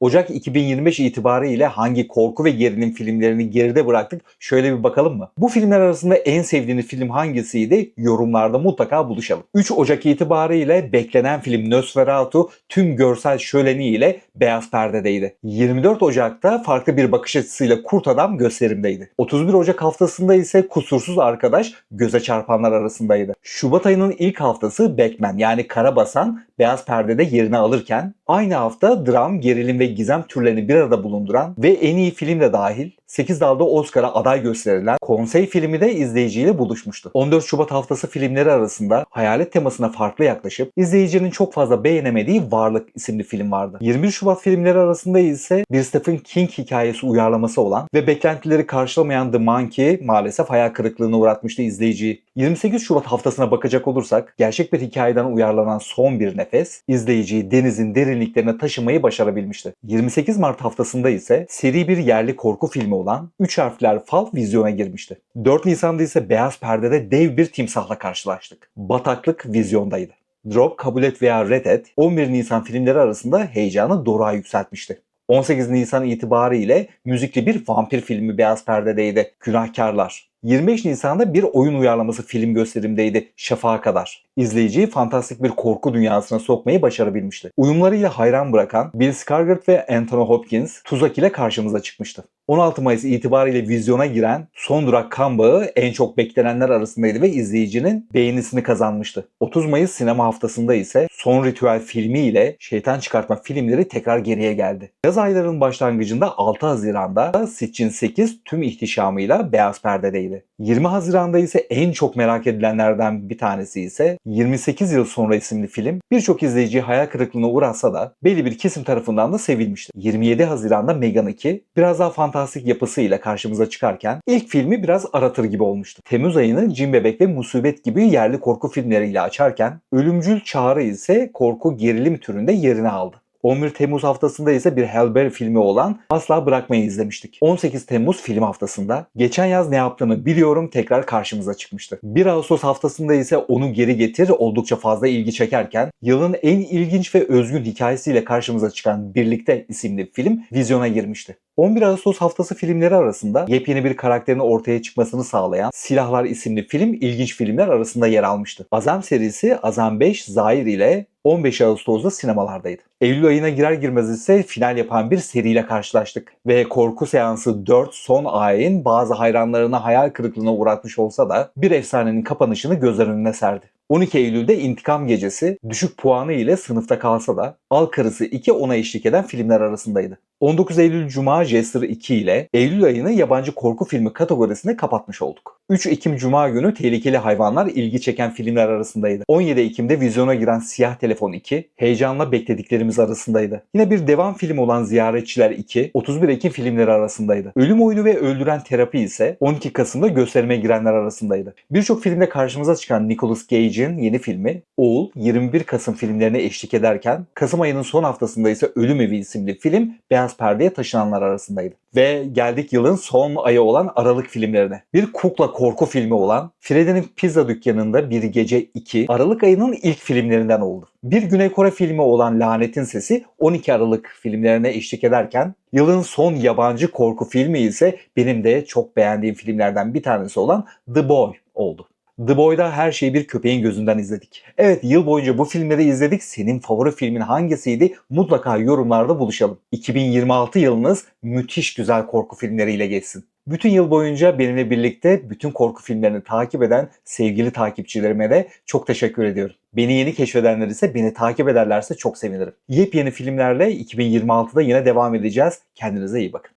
Ocak 2025 itibariyle hangi korku ve gerilim filmlerini geride bıraktık şöyle bir bakalım mı? Bu filmler arasında en sevdiğiniz film hangisiydi? Yorumlarda mutlaka buluşalım. 3 Ocak itibariyle beklenen film Nosferatu tüm görsel şöleniyle beyaz perdedeydi. 24 Ocak'ta farklı bir bakış açısıyla Kurt Adam gösterimdeydi. 31 Ocak haftasında ise Kusursuz Arkadaş göze çarpanlar arasındaydı. Şubat ayının ilk haftası Batman yani Karabasan beyaz perdede yerini alırken aynı hafta dram, gerilim ve gizem türlerini bir arada bulunduran ve en iyi film de dahil 8 dalda Oscar'a aday gösterilen Konsey filmi de izleyiciyle buluşmuştu. 14 Şubat haftası filmleri arasında hayalet temasına farklı yaklaşıp izleyicinin çok fazla beğenemediği Varlık isimli film vardı. 21 Şubat filmleri arasında ise bir Stephen King hikayesi uyarlaması olan ve beklentileri karşılamayan The Monkey maalesef hayal kırıklığına uğratmıştı izleyiciyi. 28 Şubat haftasına bakacak olursak gerçek bir hikayeden uyarlanan Son Bir Nefes izleyiciyi denizin derinliklerine taşımayı başarabilmişti. 28 Mart haftasında ise seri bir yerli korku filmi olan 3 harfler Fal vizyona girmişti. 4 Nisan'da ise beyaz perdede dev bir timsahla karşılaştık. Bataklık vizyondaydı. Drop, Kabul Et veya Red Et 11 Nisan filmleri arasında heyecanı doruğa yükseltmişti. 18 Nisan itibariyle müzikli bir vampir filmi beyaz perdedeydi. Günahkarlar. 25 Nisan'da bir oyun uyarlaması film gösterimdeydi Şafağa Kadar. İzleyiciyi fantastik bir korku dünyasına sokmayı başarabilmişti. Uyumlarıyla hayran bırakan Bill Skarsgård ve Anthony Hopkins Tuzak ile karşımıza çıkmıştı. 16 Mayıs itibariyle vizyona giren Son Durak Kan Bağı en çok beklenenler arasındaydı ve izleyicinin beğenisini kazanmıştı. 30 Mayıs sinema haftasında ise Son Ritüel filmi ile Şeytan Çıkartma filmleri tekrar geriye geldi. Yaz aylarının başlangıcında 6 Haziran'da Sitchin 8 tüm ihtişamıyla beyaz perdedeydi. 20 Haziran'da ise en çok merak edilenlerden bir tanesi ise 28 yıl sonra isimli film birçok izleyiciyi hayal kırıklığına uğratsa da belli bir kesim tarafından da sevilmişti. 27 Haziran'da Megan 2 biraz daha fantastik yapısıyla karşımıza çıkarken ilk filmi biraz aratır gibi olmuştu. Temmuz ayını Cin Bebek ve Musibet gibi yerli korku filmleriyle açarken Ölümcül Çağrı ise korku gerilim türünde yerini aldı. 11 Temmuz haftasında ise bir Hellberry filmi olan Asla Bırakmayı izlemiştik. 18 Temmuz film haftasında geçen yaz ne yaptığını biliyorum tekrar karşımıza çıkmıştı. 1 Ağustos haftasında ise onu geri getir oldukça fazla ilgi çekerken yılın en ilginç ve özgün hikayesiyle karşımıza çıkan Birlikte isimli film vizyona girmişti. 11 Ağustos haftası filmleri arasında yepyeni bir karakterin ortaya çıkmasını sağlayan Silahlar isimli film ilginç filmler arasında yer almıştı. Azam serisi Azam 5 Zahir ile 15 Ağustos'ta sinemalardaydı. Eylül ayına girer girmez ise final yapan bir seriyle karşılaştık. Ve korku seansı 4 son ayin bazı hayranlarına hayal kırıklığına uğratmış olsa da bir efsanenin kapanışını gözler önüne serdi. 12 Eylül'de İntikam Gecesi düşük puanı ile sınıfta kalsa da Al Karısı 2 ona eşlik eden filmler arasındaydı. 19 Eylül Cuma Jester 2 ile Eylül ayını yabancı korku filmi kategorisine kapatmış olduk. 3 Ekim Cuma günü Tehlikeli Hayvanlar ilgi çeken filmler arasındaydı. 17 Ekim'de vizyona giren Siyah Telefon 2 heyecanla beklediklerimiz arasındaydı. Yine bir devam film olan Ziyaretçiler 2 31 Ekim filmleri arasındaydı. Ölüm Oyunu ve Öldüren Terapi ise 12 Kasım'da gösterime girenler arasındaydı. Birçok filmde karşımıza çıkan Nicolas Cage'in yeni filmi Oğul 21 Kasım filmlerine eşlik ederken Kasım ayının son haftasında ise Ölüm Evi isimli film beyaz perdeye taşınanlar arasındaydı. Ve geldik yılın son ayı olan Aralık filmlerine. Bir kukla korku filmi olan Freddy'nin Pizza Dükkanı'nda Bir Gece 2 Aralık ayının ilk filmlerinden oldu. Bir Güney Kore filmi olan Lanetin Sesi 12 Aralık filmlerine eşlik ederken yılın son yabancı korku filmi ise benim de çok beğendiğim filmlerden bir tanesi olan The Boy oldu. The Boy'da her şeyi bir köpeğin gözünden izledik. Evet yıl boyunca bu filmleri izledik. Senin favori filmin hangisiydi? Mutlaka yorumlarda buluşalım. 2026 yılınız müthiş güzel korku filmleriyle geçsin. Bütün yıl boyunca benimle birlikte bütün korku filmlerini takip eden sevgili takipçilerime de çok teşekkür ediyorum. Beni yeni keşfedenler ise beni takip ederlerse çok sevinirim. Yepyeni filmlerle 2026'da yine devam edeceğiz. Kendinize iyi bakın.